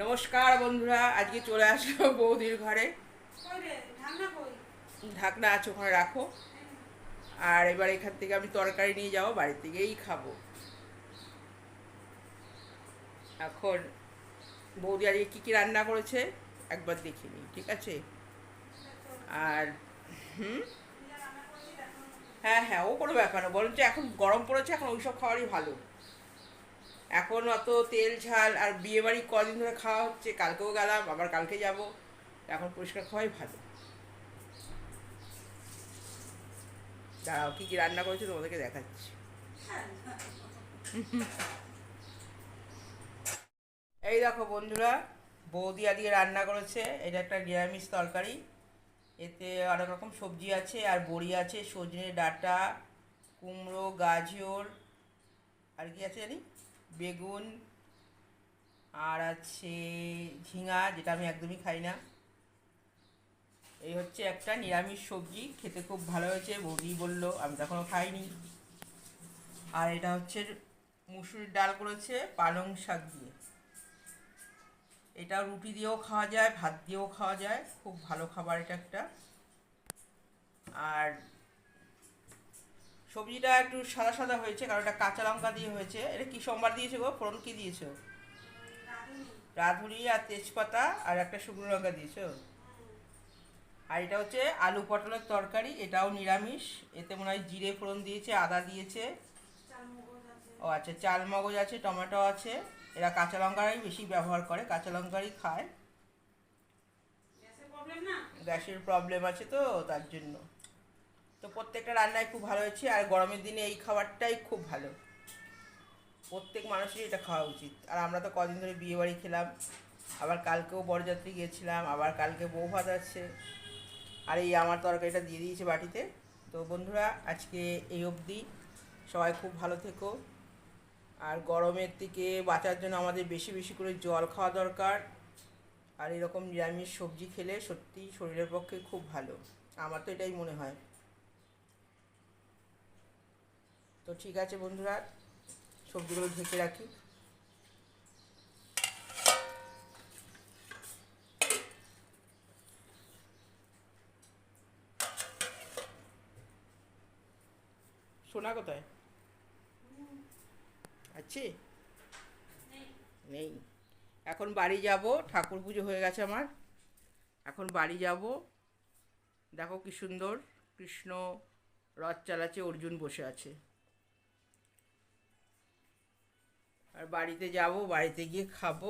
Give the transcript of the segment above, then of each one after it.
নমস্কার বন্ধুরা, আজকে চলে আসলো বৌদির ঘরে। ঢাকনা আছে, ওখানে রাখো। আর এবার এখান থেকে আমি তরকারি নিয়ে যাব বাড়ি থেকেই খাব। এখন বৌদি আজকে কী কী রান্না করেছে, একবার দেখে নিই, ঠিক আছে? আর, হুম? হ্যাঁ হ্যাঁ ও কোনো ব্যাপার না বরঞ্চ এখন গরম পড়েছে, এখন ওইসব খাবারই ভালো। এখন অত তেল, ঝাল আর বিয়ে বাড়ি কদিন ধরে খাওয়া হচ্ছে, কালকেও গেলাম, আবার কালকে যাব। এখন পরিষ্কার খাওয়াই ভালো। দাঁড়াও, কী কী রান্না করেছে তোমাদেরকে দেখাচ্ছি। এই দেখো বন্ধুরা, বৌদি আদিকে রান্না করেছে, এটা একটা নিরামিষ তরকারি। এতে অনেক রকম সবজি আছে, আর বড়ি আছে, সজনে ডাঁটা, কুমড়ো, গাজর, আর কি আছে জানি? বেগুন, আর আছে ঝিঙা, যেটা আমি একদমই খাই না। এই হচ্ছে একটা নিরামিষ সবজি, খেতে খুব ভালো হয়েছে, বৌদি বলল, আমি তো এখনও খাইনি। আর এটা হচ্ছে মুসুরির ডাল করেছে, পালং শাক দিয়ে। এটা রুটি দিয়েও খাওয়া যায়, ভাত দিয়েও খাওয়া যায়, খুব ভালো খাবার এটা একটা। আর সবজিটা একটু সাদা সাদা হয়েছে কারণ এটা কাঁচা লঙ্কা দিয়ে হয়েছে। এটা কি সোমবার দিয়েছে গো? ফোড়ন কি দিয়েছ? রাঁধুনি আর তেজপাতা আর একটা শুকনো লঙ্কা দিয়েছ? আর এটা হচ্ছে আলু পটলের তরকারি এটাও নিরামিষ। এতে মনে হয় জিরে ফোড়ন দিয়েছে আদা দিয়েছে। ও আচ্ছা চাল মগজ আছে টমেটো আছে। এরা কাঁচা লঙ্কারই বেশি ব্যবহার করে কাঁচা লঙ্কারই খায়। গ্যাসের প্রবলেম আছে তো তার জন্য। তো প্রত্যেকটা রান্নাই খুব ভালো হয়েছে, আর গরমের দিনে এই খাবারটাই খুব ভালো। প্রত্যেক মানুষেরই এটা খাওয়া উচিত। আর আমরা তো কদিন ধরে বিয়ে বাড়ি খেলাম, আবার কালকেও বরযাত্রী গিয়েছিলাম, আবার কালকে বউ ভাত আছে। আর এই আমার তরকারিটা দিয়ে দিয়েছে বাটিতে। তো বন্ধুরা, আজকে এই অবধি। সবাই খুব ভালো থেকো। আর গরমের থেকে বাঁচার জন্য আমাদের বেশি বেশি করে জল খাওয়া দরকার। আর এরকম নিরামিষ সবজি খেলে সত্যি শরীরের পক্ষে খুব ভালো। আমার তো এটাই মনে হয়। তো ঠিক আছে বন্ধুরা, সবজিগুলো ঢেকে রাখি। সোনা কোথায়? আছে? নেই। এখন বাড়ি যাব, ঠাকুর পুজো হয়ে গেছে আমার। এখন বাড়ি যাব। দেখো কি সুন্দর, কৃষ্ণ রথ চালাচ্ছে, অর্জুন বসে আছে। আর বাড়িতে যাব, বাড়িতে গিয়ে খাব।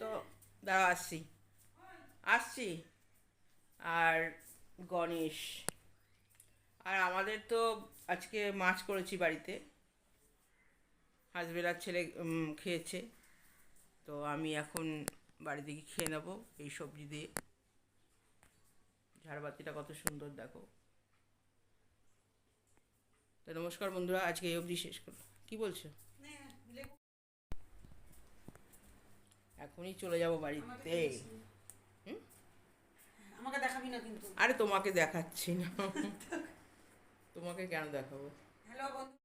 তো দাঁড়া আসছি। আসছি। আর গণেশ। আর আমাদের তো আজকে মাছ করেছি বাড়িতে। হাজবেলার ছেলে খেয়েছে। তো আমি এখন বাড়িতে গিয়ে খেয়ে নেব এই সবজি দিয়ে। ঝাড়বাতিটা কত সুন্দর, দেখো। তো নমস্কার বন্ধুরা, আজকে এই অবধি শেষ করো কি বলছো নে, লেবু এখনই চলে যাব বাড়িতে। আমাকে দেখাবি না কিন্তু। আরে তোমাকে দেখাচ্ছি না। তোমাকে কেন দেখাবো? হ্যালো বন্ধু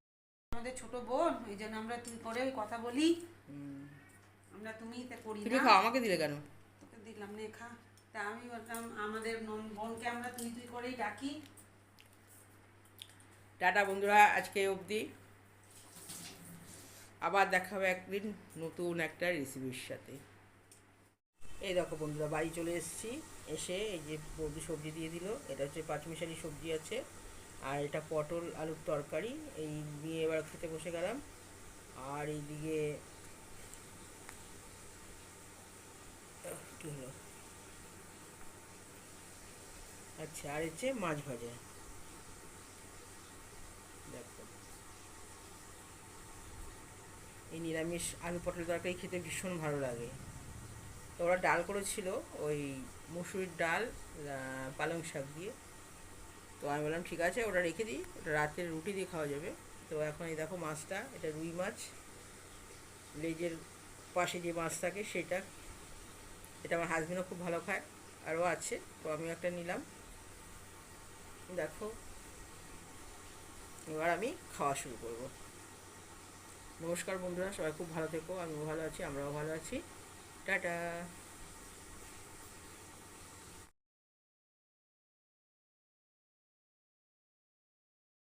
আমাদের ছোট বোন এই জন্য আমরা তুই করে ওই কথা বলি। আমরা তুমি তে করি তুমি না। খাও আমাকে দিলে কেন? তোকে দিলাম নে খা। তা আমি বলতাম আমাদের নন- বোনকে আমরা তুই তুই করেই ডাকি। টাটা বন্ধুরা আজকে অবধি। আবার দেখা হবে একদিন নতুন একটা রেসিপির সাথে। এই দেখো বন্ধুরা, বাড়ি চলে এসেছি। এসে এই যে বৌদি সবজি দিয়ে দিল, এটা হচ্ছে পাঁচমিশালি সবজি আছে, আর এটা পটল আলুর তরকারি, এই নিয়ে এবার খেতে বসে গেলাম। আর এইদিকে কী হলো? আচ্ছা আর হচ্ছে মাছ ভাজা দেখো এই নিরামিষ আলু পটল তরকারি খেতে ভীষণ ভালো লাগে। তো ওরা ডাল করেছিল, ওই মুসুরির ডাল পালং শাক দিয়ে। তো আমি বললাম, ঠিক আছে, ওটা রেখে দিই, ওটা রাতের রুটি দিয়ে খাওয়া যাবে। তো এখন এই দেখো মাছটা, এটা রুই মাছ। লেজের পাশে যে মাছ থাকে সেটা, এটা আমার হাজবেন্ডও খুব ভালো খায় আরও আছে, তো আমিও একটা নিলাম। দেখো, এবার আমি খাওয়া শুরু করব। নমস্কার বন্ধুরা সবাই খুব ভালো থেকো আমিও ভালো আছি আমরাও ভালো আছি। টাটা।